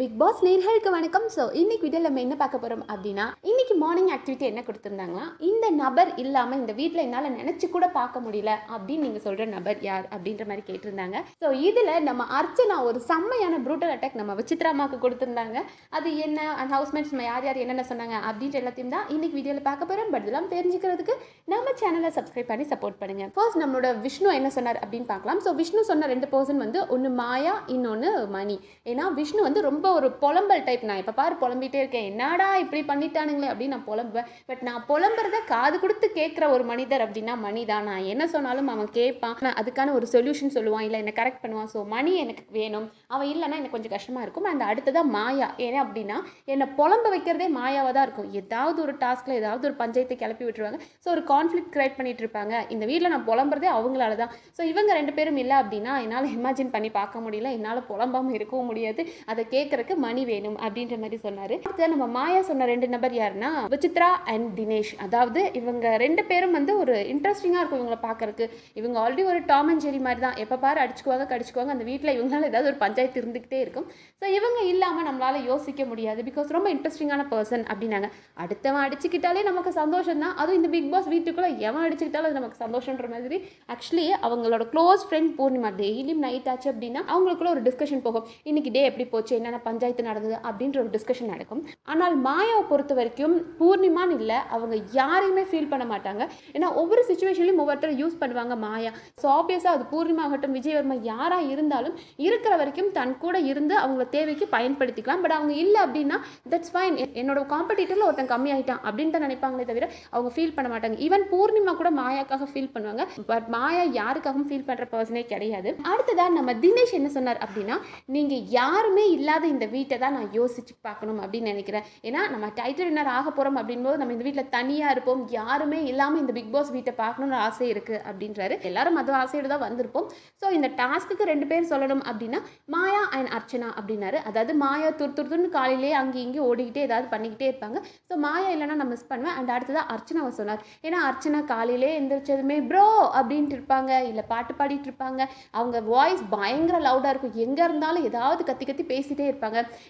Big pass நேர்களுக்கு வணக்கம். So இன்னைக்கு வீடியோவில் நம்ம என்ன பார்க்க போகிறோம் அப்படின்னா இன்னைக்கு மார்னிங் ஆக்டிவிட்டி என்ன கொடுத்துருந்தாங்கன்னா இந்த நபர் இல்லாமல் இந்த வீட்டில் என்னால் நினச்சி கூட பார்க்க முடியல அப்படின்னு நீங்கள் சொல்கிற நபர் யார் அப்படின்ற மாதிரி கேட்டிருந்தாங்க. ஸோ இதில் நம்ம அர்ச்சனா ஒரு செம்மையான ப்ரூட்டல் அட்டாக் நம்ம விசித்ராமாவுக்கு கொடுத்துருந்தாங்க. அது என்ன? அந்த ஹவுஸ்மேட்ஸ் நம்ம யார் யார் என்னென்ன சொன்னாங்க அப்படின்ற எல்லாத்தையும் தான் இன்னைக்கு வீடியோவில் பார்க்க போகிறோம் பட் இதெல்லாம் தெரிஞ்சுக்கிறதுக்கு நம்ம சேனலை சப்ஸ்கிரைப் பண்ணி சப்போர்ட் பண்ணுங்க. ஃபர்ஸ்ட் நம்மளோட விஷ்ணு என்ன சொன்னார் அப்படின்னு பார்க்கலாம். ஸோ விஷ்ணு சொன்ன ரெண்டு பர்சன் வந்து ஒன்று மாயா இன்னொன்று மணி. ஏன்னா விஷ்ணு வந்து ரொம்ப ஒரு புலம்பல் டைப் நான் இப்போ பாரு புலம்பிட்டே இருக்கேன். என்னடா இப்படி பண்ணிட்டானுங்களே அப்படின்னு நான் புலம்புவேன். பட் நான் புலம்புறத காது கொடுத்து கேட்குற ஒரு மனிதர் அப்படின்னா மணி தான். நான் என்ன சொன்னாலும் அவன் கேட்பான் நான் அதுக்கான ஒரு சொல்யூஷன் சொல்லுவான். இல்லை என்னை கரெக்ட் பண்ணுவான். ஸோ மணி எனக்கு வேணும். அவன் இல்லைன்னா எனக்கு கொஞ்சம் கஷ்டமாக இருக்கும். அந்த அடுத்ததாக மாயா. ஏன்னா அப்படின்னா என்னை புலம்ப வைக்கிறதே மாயாவாக தான் இருக்கும். ஏதாவது ஒரு டாஸ்கில் ஏதாவது ஒரு பஞ்சாயத்தை கிளப்பி விட்டுருவாங்க. ஸோ ஒரு கான்ஃப்ளிக் கிரியேட் பண்ணிட்டு இருப்பாங்க. இந்த வீட்டில் நான் புலம்புறதே அவங்களால தான். ஸோ இவங்க ரெண்டு பேரும் இல்லை அப்படின்னா என்னால் இமேஜின் பண்ணி பார்க்க முடியல. என்னால் புலம்பாமல் இருக்கவும் முடியாது. அதை கேட்கறக்கு மணி வேணும் அப்படின்ற மாதிரி சொன்னார். அடுத்து நம்ம மாயா சொன்ன ரெண்டு நபர் யாருன்னா விசித்ரா அண்ட் தினேஷ். அதாவது இவங்க ரெண்டு பேரும் வந்து ஒரு இன்ட்ரெஸ்டிங்காக இருக்கும் இவங்களை பார்க்கறக்கு இவங்க ஆல்ரெடி ஒரு டாம் அண்ட் ஜெரி மாதிரி தான். எப்போ பாரு அடிச்சுக்குவாங்க கடிச்சுக்குவாங்க அந்த வீட்டில் இவங்களால ஏதாவது ஒரு பஞ்சாயத்து இருந்துக்கிட்டே இருக்கும். ஸோ இவங்க இல்லாமல் நம்மளால் யோசிக்க முடியாது. பிகாஸ் ரொம்ப இன்ட்ரெஸ்டிங்கான பர்சன் அப்படின்னாங்க. அடுத்தவன் அடிச்சுக்கிட்டாலே நமக்கு சந்தோஷம் தான். அதுவும் இந்த பிக் பாஸ் வீட்டுக்குள்ளே எவன் அடிச்சுக்கிட்டாலும் அது நமக்கு சந்தோஷன்ற மாதிரி. ஆக்சுவலி அவங்களோட க்ளோஸ் ஃப்ரெண்ட் பூர்ணிமா டெய்லியும் நைட் ஆச்சு அப்படின்னா அவங்களுக்குள்ள ஒரு டிஸ்கஷன் போகும். இன்னைக்கு டே எப்படி போச்சு? என்னென்ன பஞ்சாயத்து நடந்தது அப்படின்ற ஒரு டிஸ்கஷன் நடக்கும். ஆனால் மாயாவை பொறுத்த வரைக்கும் பூர்ணிமான்னு இல்லை அவங்க யாரையுமே ஃபீல் பண்ண மாட்டாங்க. ஏன்னா ஒவ்வொரு சுச்சுவேஷன்லையும் ஒவ்வொருத்தர் யூஸ் பண்ணுவாங்க மாயா. ஸோ ஆப்வியஸாக அது பூர்ணிமா ஆகட்டும் விஜயவர்மா யாராக இருந்தாலும் இருக்கிற வரைக்கும் தன் கூட இருந்து அவங்க தேவைக்கு பயன்படுத்திக்கலாம். பட் அவங்க இல்லை அப்படின்னா தட்ஸ் ஃபைன் என்னோட காம்படிட்டரில் ஒருத்தன் கம்மி ஆகிட்டான் அப்படின்னு தான் நினைப்பாங்களே தவிர அவங்க ஃபீல் பண்ண மாட்டாங்க. ஈவன் பூர்ணிமா கூட மாயாக்காக ஃபீல் பண்ணுவாங்க. பட் மாயா யாருக்காகவும் ஃபீல் பண்ணுற பர்சனே கிடையாது. அடுத்ததாக நம்ம தினேஷ் என்ன சொன்னார் அப்படின்னா நீங்கள் யாருமே இல்லாத இந்த வீட்டை தான் நான் யோசிச்சு பார்க்கணும் அப்படின்னு நினைக்கிறேன். ஏன்னா நம்ம டைட்டில் வின்னர் ஆக போகிறோம் அப்படின்போது நம்ம இந்த வீட்டில் தனியாக இருப்போம். யாருமே இல்லாமல் இந்த பிக் பாஸ் வீட்டை பார்க்கணும்னு ஆசை இருக்குது அப்படின்றாரு. எல்லாரும் அது ஆசையோடு தான் வந்திருப்போம். ஸோ இந்த டாஸ்க்குக்கு ரெண்டு பேர் சொல்லணும் அப்படின்னா மாயா அண்ட் அர்ச்சனா அப்படின்னாரு. அதாவது மாயா துரு துருன்னு காலையிலே அங்கே இங்கே ஓடிக்கிட்டே ஏதாவது பண்ணிக்கிட்டே இருப்பாங்க. ஸோ மாயா இல்லைன்னா நான் மிஸ் பண்ணுவேன். அண்ட் அடுத்ததாக அர்ச்சனாவை சொன்னார். ஏன்னா அர்ச்சனா காலையிலே எந்திரிச்சதுமே ப்ரோ அப்படின்ட்டு இருப்பாங்க. இல்லை பாட்டு பாடிட்டு இருப்பாங்க. அவங்க வாய்ஸ் பயங்கர லவுடாக இருக்கும். எங்கே இருந்தாலும் ஏதாவது கத்தி கத்தி பேசிட்டே இருப்பாங்க.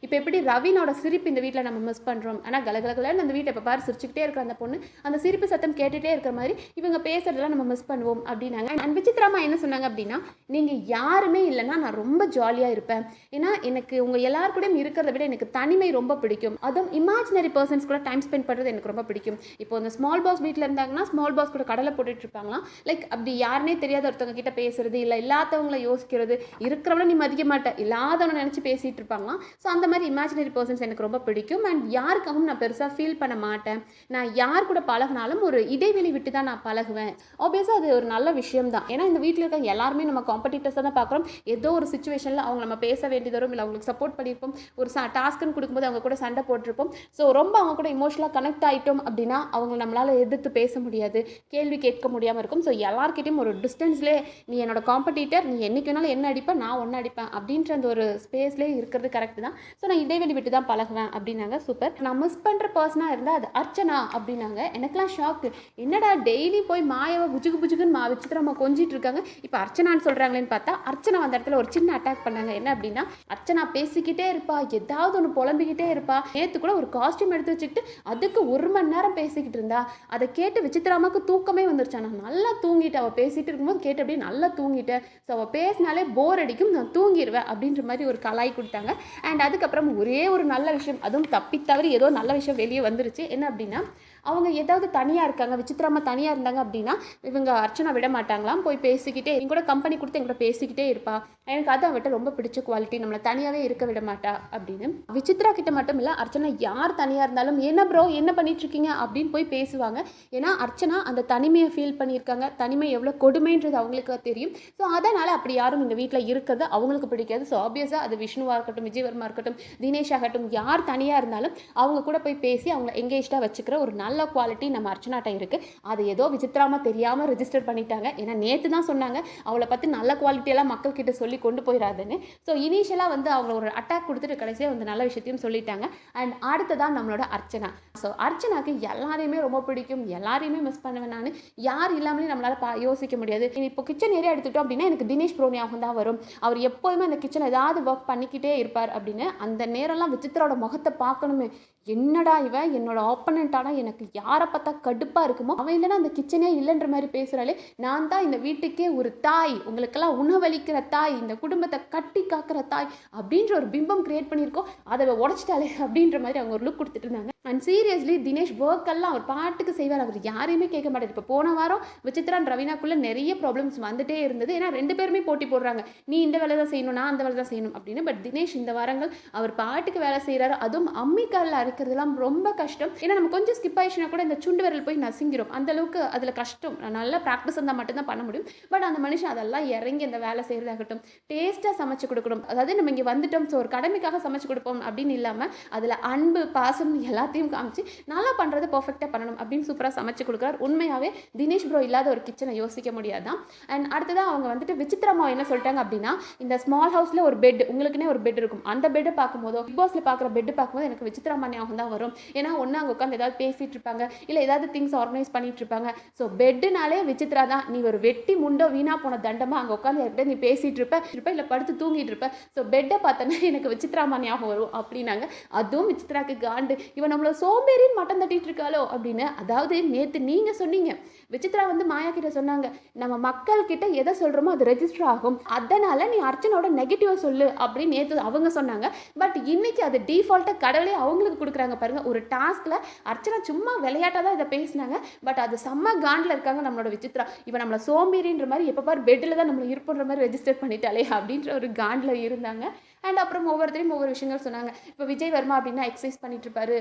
இப்போ எப்படி ரவினோட சிரிப்பு இந்த வீட்டில் நம்ம மிஸ் பண்ணுறோம் ஆனால் கலகலகலன்னு அந்த வீட்டை இப்போ பாரு சிரிச்சுக்கிட்டே இருக்கிற அந்த பொண்ணு அந்த சிரிப்பு சத்தம் கேட்டுகிட்டே இருக்கிற மாதிரி இவங்க பேசுறதெல்லாம் நம்ம மிஸ் பண்ணுவோம் அப்படின்னாங்க. அண்ட் விசித்திரமா என்ன சொன்னாங்க அப்படின்னா நீங்கள் யாருமே இல்லைன்னா நான் ரொம்ப ஜாலியாக இருப்பேன். ஏன்னா எனக்கு உங்கள் எல்லார் கூடயும் இருக்கிறத விட எனக்கு தனிமை ரொம்ப பிடிக்கும். அதுவும் இமேஜினரி பர்சன்ஸ் கூட டைம் ஸ்பெண்ட் பண்ணுறது எனக்கு ரொம்ப பிடிக்கும். இப்போ இந்த ஸ்மால் பாஸ் வீட்டில் இருந்தாங்கன்னா ஸ்மால் பாஸ் கூட கடலை போட்டுட்டு இருப்பாங்களாம். லைக் அப்படி யாருனே தெரியாத ஒருத்தவங்க கிட்ட பேசுறது இல்லை இல்லாதவங்களை யோசிக்கிறது இருக்கிறவங்கள நீ மதிக்க மாட்டேன் இல்லாதவனை நினச்சி பேசிகிட்டு இருப்பாங்களாம். ஸோ அந்த மாதிரி இமேஜினரி பர்சன்ஸ் எனக்கு ரொம்ப பிடிக்கும். அண்ட் யாருக்காகவும் நான் பெருசாக ஃபீல் பண்ண மாட்டேன். நான் யார் கூட பழகினாலும் ஒரு இடைவெளி விட்டு தான் நான் பழகுவேன். ஆப்வியஸாக அது ஒரு நல்ல விஷயம் தான் ஏன்னா இந்த வீட்டில் இருக்க எல்லாருமே நம்ம காம்படிட்டர்ஸாக தான் பார்க்குறோம். ஏதோ ஒரு சுச்சுவேஷனில் அவங்க நம்ம பேச வேண்டியது வரும் இல்லை அவங்களுக்கு சப்போர்ட் பண்ணியிருப்போம். ஒரு சா டாஸ்க்குன்னு கொடுக்கும்போது அவங்க கூட சண்டை போட்டிருப்போம். ஸோ ரொம்ப அவங்க கூட இமோஷனலாக கனெக்ட் ஆகிட்டோம் அப்படின்னா அவங்க நம்மளால் எதிர்த்து பேச முடியாது. கேள்வி கேட்க முடியாமல் இருக்கும். ஸோ எல்லாருக்கிட்டையும் ஒரு டிஸ்டன்ஸ்லேயே நீ என்னோட காம்படிட்டர் நீ என்னைக்கு வேணாலும் என்ன அடிப்பேன் நான் ஒன்று அடிப்பேன். அப்படின்ற அந்த ஒரு ஸ்பேஸ்லேயே இருக்கிறது கரெக்ட் தான். ஸோ நான் இடைவெளி விட்டு தான் பழகுவேன் அப்படின்னாங்க. சூப்பர் நான் மிஸ் பண்ணுற பர்சனாக இருந்தால் அது அர்ச்சனா அப்படின்னாங்க. எனக்குலாம் ஷாக்கு என்னடா டெய்லி போய் மாயவை புஜுகு புஜுகுன்னு மா விசித்திரமா கொஞ்சிட்டு இருக்காங்க. இப்போ அர்ச்சனான்னு சொல்கிறாங்களேன்னு பார்த்தா அர்ச்சனா அந்த இடத்துல ஒரு சின்ன அட்டாக் பண்ணாங்க. என்ன அப்படின்னா அர்ச்சனா பேசிக்கிட்டே இருப்பா. ஏதாவது ஒன்று புலம்பிக்கிட்டே இருப்பா. நேற்று கூட ஒரு காஸ்டியூம் எடுத்து வச்சுக்கிட்டு அதுக்கு ஒரு மணி நேரம் பேசிக்கிட்டு இருந்தா. அதை கேட்டு விசித்திராமாவுக்கு தூக்கமே வந்துருச்சு நான் நல்லா தூங்கிட்டு அவள் பேசிட்டு இருக்கும்போது கேட்டு அப்படியே நல்லா தூங்கிட்டேன். ஸோ அவள் பேசினாலே போர் அடிக்கும். நான் தூங்கிடுவேன் அப்படின்ற மாதிரி ஒரு கலாய் கொடுத்தாங்க. அண்ட் அதுக்கப்புறம் ஒரே ஒரு நல்ல விஷயம் அதுவும் தப்பி தவறி ஏதோ நல்ல விஷயம் வெளியே வந்துருச்சு. என்ன அப்படின்னா அவங்க ஏதாவது தனியாக இருக்காங்க விசித்திரமாக தனியாக இருந்தாங்க அப்படின்னா இவங்க அர்ச்சனா விட மாட்டாங்களாம். போய் பேசிக்கிட்டே எங்கூட கம்பெனி கொடுத்து எங்கூட பேசிக்கிட்டே இருப்பா. எனக்கு அது அவட்ட ரொம்ப பிடிச்ச குவாலிட்டி நம்மளை தனியாகவே இருக்க விட மாட்டா. அப்படின்னு விசித்ரா கிட்ட மட்டும் இல்லை அர்ச்சனா யார் தனியாக இருந்தாலும் என்ன ப்ரோ என்ன பண்ணிட்டுருக்கீங்க அப்படின்னு போய் பேசுவாங்க. ஏன்னா அர்ச்சனா அந்த தனிமையை ஃபீல் பண்ணியிருக்காங்க. தனிமை எவ்வளோ கொடுமைன்றது அவங்களுக்கு தெரியும். ஸோ அதனால் அப்படி யாரும் இந்த வீட்டில் இருக்கிறது அவங்களுக்கு பிடிக்காது. ஸோ ஆப்வியஸாக அது விஷ்ணுவாக இருக்கட்டும் விஜயவர்மா இருக்கட்டும் தினேஷ் ஆகட்டும் யார் தனியாக இருந்தாலும் அவங்க கூட போய் பேசி அவங்கள எங்கேஜ்டாக வச்சுக்கிற ஒரு நல்ல நல்ல குவாலிட்டி நம்ம அர்ச்சனாட்ட இருக்குது அது ஏதோ விசித்திரமாக தெரியாமல் ரிஜிஸ்டர் பண்ணிட்டாங்க. ஏன்னா நேற்று தான் சொன்னாங்க அவளை பற்றி நல்ல குவாலிட்டியெல்லாம் மக்கள்கிட்ட சொல்லி கொண்டு போயிடாதுன்னு ஸோ இனிஷியலாக வந்து அவங்க ஒரு அட்டாக் கொடுத்துட்டு கடைசியாக வந்து நல்ல விஷயத்தையும் சொல்லிட்டாங்க. அண்ட் அடுத்ததான் நம்மளோட அர்ச்சனா. ஸோ அர்ச்சனாக்கு எல்லாரையுமே ரொம்ப பிடிக்கும். எல்லாரையுமே மிஸ் பண்ணுவேன் நான். யார் இல்லாமலே நம்மளால் பா யோசிக்க முடியாது. இப்போ கிச்சன் ஏரியா எடுத்துக்கிட்டோம் அப்படின்னா எனக்கு தினேஷ் ப்ரோ ஞாபகம் தான் வரும். அவர் எப்போதுமே அந்த கிச்சன் ஏதாவது ஒர்க் பண்ணிக்கிட்டே இருப்பார் அப்படின்னு அந்த நேரம்லாம் விசித்திரோட முகத்தை பார்க்கணுமே. என்னடா இவன் என்னோட ஆப்பனண்ட்டானா எனக்கு யாரை பார்த்தா கடுப்பாக இருக்குமோ அவன் இல்லைன்னா அந்த கிச்சனே இல்லைன்ற மாதிரி பேசுகிறாளே நான் தான் இந்த வீட்டுக்கே ஒரு தாய் உங்களுக்கெல்லாம் உணவளிக்கிற தாய் இந்த குடும்பத்தை கட்டி காக்கிற தாய் அப்படின்ற ஒரு பிம்பம் கிரியேட் பண்ணியிருக்கோம். அதை உடச்சிட்டாலே அப்படின்ற மாதிரி அவங்க ஒரு லுக் கொடுத்துட்டு இருந்தாங்க. அண்ட் சீரியஸ்லி தினேஷ் ஒர்க்கெல்லாம் அவர் பாட்டுக்கு செய்வார். அவர் யாரையுமே கேட்க மாட்டார். இப்போ போன வாரம் விசித்ரான் ரவீனாக்குள்ளே நிறைய ப்ராப்ளம்ஸ் வந்துட்டே இருந்தது. ஏன்னா ரெண்டு பேருமே போட்டி போடுறாங்க. நீ இந்த வேலை தான் செய்யணும் நான் அந்த வேலை தான் செய்யணும் அப்படின்னு. பட் தினேஷ் இந்த வாரங்கள் அவர் பாட்டுக்கு வேலை செய்கிறாரு அதுவும் அம்மிக்காலில் அரைக்கிறதுலாம் ரொம்ப கஷ்டம். ஏன்னா நம்ம கொஞ்சம் ஸ்கிப் ஆயிடுச்சுன்னா கூட இந்த சுண்டு விரல் போய் நசுங்கிடும் அந்த அளவுக்கு அதில் கஷ்டம். நல்லா ப்ராக்டிஸ் இருந்தால் மட்டும்தான் பண்ண முடியும். பட் அந்த மனுஷன் அதெல்லாம் இறங்கி அந்த வேலை செய்கிறதாகட்டும் டேஸ்ட்டாக சமைச்சு கொடுக்கணும். அதாவது நம்ம இங்கே வந்துட்டோம். ஸோ ஒரு கடமைக்காக சமைச்சு கொடுப்போம் அப்படின்னு இல்லாமல் அதில் அன்பு பாசம் எல்லாத்தையும் காமிச்சு நல்லா பண்ணுறது பர்ஃபெக்டாக பண்ணணும் அப்படின்னு சூப்பராக சமைச்சு கொடுக்குறாரு. உண்மையாகவே தினேஷ் ப்ரோ இல்லாத ஒரு கிச்சனை யோசிக்க முடியாதான். அண்ட் அடுத்ததாக அவங்க வந்துட்டு விசித்திரமாக என்ன சொல்லிட்டாங்க அப்படின்னா இந்த ஸ்மால் ஹவுஸில் ஒரு பெட் உங்களுக்குன்னே ஒரு பெட் இருக்கும். அந்த பெட்டை பார்க்கும்போதோ பிக் பாஸில் பார்க்குற பெட் பார்க்கும்போது எனக்கு விசித்திரமா ஞாபகம் தான் வரும். ஏன்னா ஒன்று அங்கே உட்காந்து ஏதாவது பேசிகிட்டு இருப்பாங்க இல்லை ஏதாவது திங்ஸ் ஆர்கனைஸ் பண்ணிட்டு இருப்பாங்க. ஸோ பெட்டுனாலே விசித்ரா தான் நீ ஒரு வெட்டி முண்டோ வீணா போன தண்டமாக அங்கே உட்காந்து யார்கிட்ட நீ பேசிகிட்டு இருப்ப இருப்ப இல்லை படுத்து தூங்கிட்டு இருப்ப. ஸோ பெட்டை பார்த்தோன்னா எனக்கு விசித்ராமா ஞாபகம் வரும் அப்படின்னாங்க. அதுவும் விசித்ராக்கு காண்டு. இவன் நம்மள சோம்பேறின்னு மட்டம் தட்டிட்டு இருக்காளோ அப்படின்னு அதாவது நேற்று நீங்கள் சொன்னீங்க. விசித்ரா வந்து மாயா கிட்ட சொன்னாங்க நம்ம மக்கள் கிட்ட எதை சொல்கிறோமோ அது ரெஜிஸ்டர் ஆகும். அதனால நீ அர்ச்சனோட நெகட்டிவ் சொல்லு அப்படின்னு நேற்று அவங்க சொன்னாங்க. பட் இன்னைக்கு அது டிஃபால்ட்டாக கடவுளே அவங்களுக்கு கொடுக்குறாங்க பாருங்க. ஒரு டாஸ்கில் அர்ச்சனா சும்மா விளையாட்டாக தான் இதை பேசினாங்க. பட் அது செம்ம காண்டில் இருக்காங்க நம்மளோட விசித்ரா. இவன் நம்மளை சோம்பேறின்ற மாதிரி எப்போ பார் பெட்டில் தான் நம்மளை இருப்புன்ற மாதிரி ரெஜிஸ்டர் பண்ணிட்டாலே அப்படின்ற ஒரு காண்டில் இருந்தாங்க. அண்ட் அப்புறம் ஒவ்வொருத்தரையும் ஒவ்வொரு விஷயங்கள் சொன்னாங்க. இப்போ விஜய் வர்மா அப்படின்னா எக்ஸசைஸ் பண்ணிட்டு இருப்பாரு.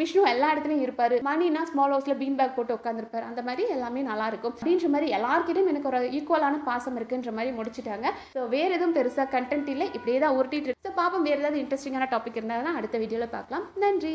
விஷ்ணு எல்லா இடத்துலையும் இருப்பார். மணினா ஸ்மால் ஹவுஸில் பீன் பேக் போட்டு உட்காந்துருப்பாரு அந்த மாதிரி எல்லாமே நல்லா இருக்கும். அப்படின்ற மாதிரி எல்லாருக்கிட்டையும் எனக்கு ஒரு ஈக்குவலான பாசம் இருக்குன்ற மாதிரி முடிச்சிட்டாங்க. ஸோ வேறு எதுவும் பெருசாக கண்டென்ட் இல்லை. இப்படியே தான் உருட்டிட்டு இருக்கு. ஸோ பாப்போம் வேறு ஏதாவது இன்ட்ரெஸ்டிங்கான டாபிக் தான் அடுத்த வீடியோவில் பார்க்கலாம். நன்றி.